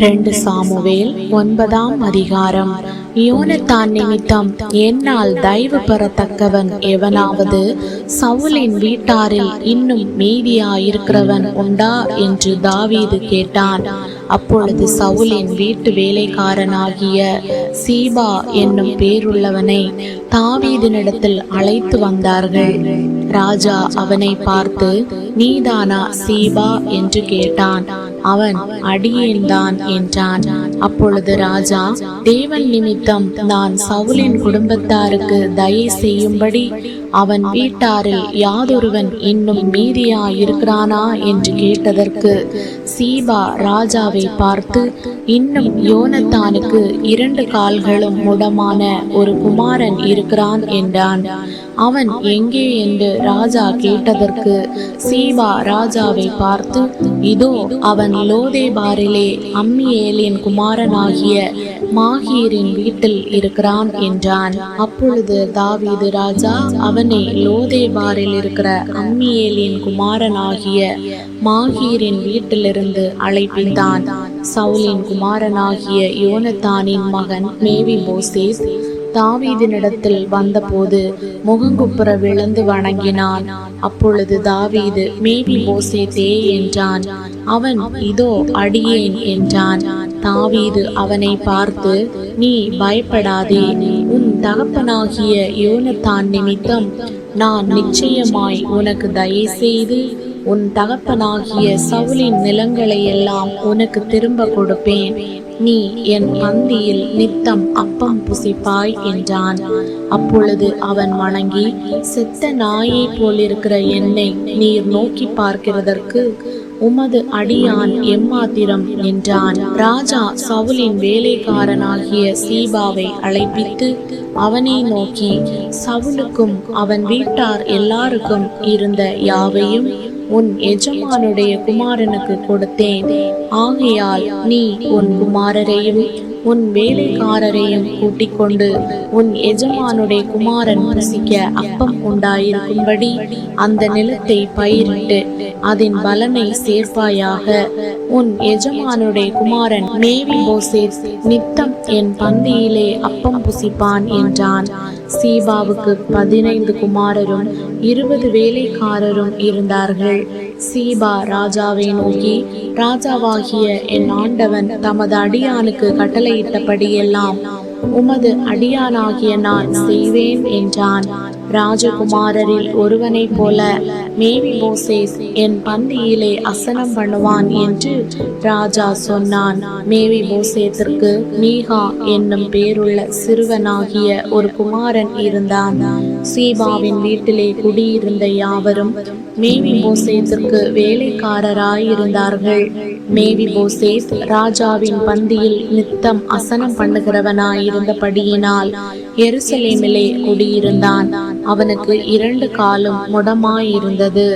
ரெண்டு சாமுவேல் ஒன்பதாம் அதிகாரம். யோனத்தான் நிமித்தம் என்னால் தயவு பெறத்தக்கவன் எவனாவது? சவுலின் வீட்டாரில் இன்னும் மீதியாயிருக்கிறவன் உண்டா? என்று தாவீது கேட்டான். அப்பொழுது சவுலின் வீட்டு வேலைக்காரனாகிய சீபா என்னும் பேருள்ளவனை தாவீதினிடத்தில் அழைத்து வந்தார்கள். ராஜா அவனை பார்த்து நீதானா சீபா? என்று கேட்டான். அவன் அடியேன்தான் என்றான். அப்பொழுது ராஜா தேவன் நிமித்தம் நான் சவுலின் குடும்பத்தாருக்கு தயை செய்யும்படி அவன் வீட்டாரில் யாதொருவன் இன்னும் மீதியா இருக்கிறானா என்று கேட்டதற்கு சீபா ராஜாவை பார்த்து இன்னும் யோனத்தானுக்கு இரண்டு கால்களும் முடமான ஒரு குமாரன் இருக்கிறான் என்றான். அவன் எங்கே என்று ராஜா கேட்டதற்கு சீபா ராஜாவை பார்த்து இதோ அவன் லோதேபாரிலே அம்மியேலின் குமாரனாகிய மாஹீரின் வீட்டில் இருக்கிறான் என்றான். அப்பொழுது தாவீது ராஜா அவனை லோதேபாரில் இருக்கிற அம்மியேலின் குமாரனாகிய மாஹீரின் வீட்டிலிருந்து அழைப்பித்தான் சவுலின் குமாரனாகிய யோனத்தானின் மகன் மேவி போசேஸ் தாவீதினிடத்தில் வந்தபோது முகங்குப்புற விழுந்து வணங்கினான். அப்பொழுது தாவீது மேபி போசே தே என்றான். அவன் இதோ அடியேன் என்றான். தாவீது அவனை பார்த்து நீ பயப்படாதே உன் தகப்பனாகிய யோனத்தான் நிமித்தம் நான் நிச்சயமாய் உனக்கு தயை செய்து உன் தகப்பனாகிய சவுலின் நிலங்களை எல்லாம் உனக்கு திரும்ப கொடுப்பேன். நீ என் பந்தியில் நித்தம் அப்பம் புசிப்பாய் என்றான். அப்பொழுது அவன் வணங்கி செத்த நாயை போலிருக்கிற என்னை நீர் நோக்கி பார்க்கிறதற்கு உமது அடியான் எம்மாத்திரம் என்றான். ராஜா சவுலின் வேலைக்காரனாகிய சீபாவை அழைப்பித்து அவனை நோக்கி சவுலுக்கும் அவன் வீட்டார் எல்லாருக்கும் இருந்த யாவையும் உன் எஜமானுடைய குமாரனுக்கு கொடுத்தேன். ஆகையால் நீ உன் குமாரரையும் உன் வேலைக்காரரையும் கூட்டிக் கொண்டு உன் எஜமானுடைய குமாரன் புசிக்க அப்பம் உண்டாயிருக்கும்படி அந்த நிலத்தை பயிரிட்டு அதன் பலனை சேர்ப்பாயாக. உன் எஜமானுடைய குமாரன் மேவி போசேத் நித்தம் என் பந்தியிலே அப்பம் புசிப்பான் என்றான். சீபாவுக்கு பதினைந்து குமாரரும் இருபது வேலைக்காரரும் இருந்தார்கள். சீபா ராஜாவை நோக்கி ராஜாவாகிய என் ஆண்டவன் தமது அடியானுக்கு கட்டளையிட்டபடியெல்லாம் உமது அடியானாகிய நான் செய்வேன் என்றான். ராஜகுமாரரில் ஒருவனைப் போல மேவி போசேஸ் என் பந்தியிலே அசனம் பண்ணுவான் என்று ராஜா சொன்னான். மேவி போசேத்திற்கு மீகா என்னும் பேருள்ள சிறுவனாகிய ஒரு குமாரன் இருந்தான். சீபாவின் வீட்டிலே குடியிருந்த யாவரும் மேவி போசேத்திற்கு வேலைக்காரராயிருந்தார்கள். மேவி போசேத் ராஜாவின் பந்தியில் நித்தம் அசனம் இருந்தபடியினால் எருசலேமிலே குடியிருந்தான். அவனுக்கு இரண்டு காலம் முடமாயிருந்தது.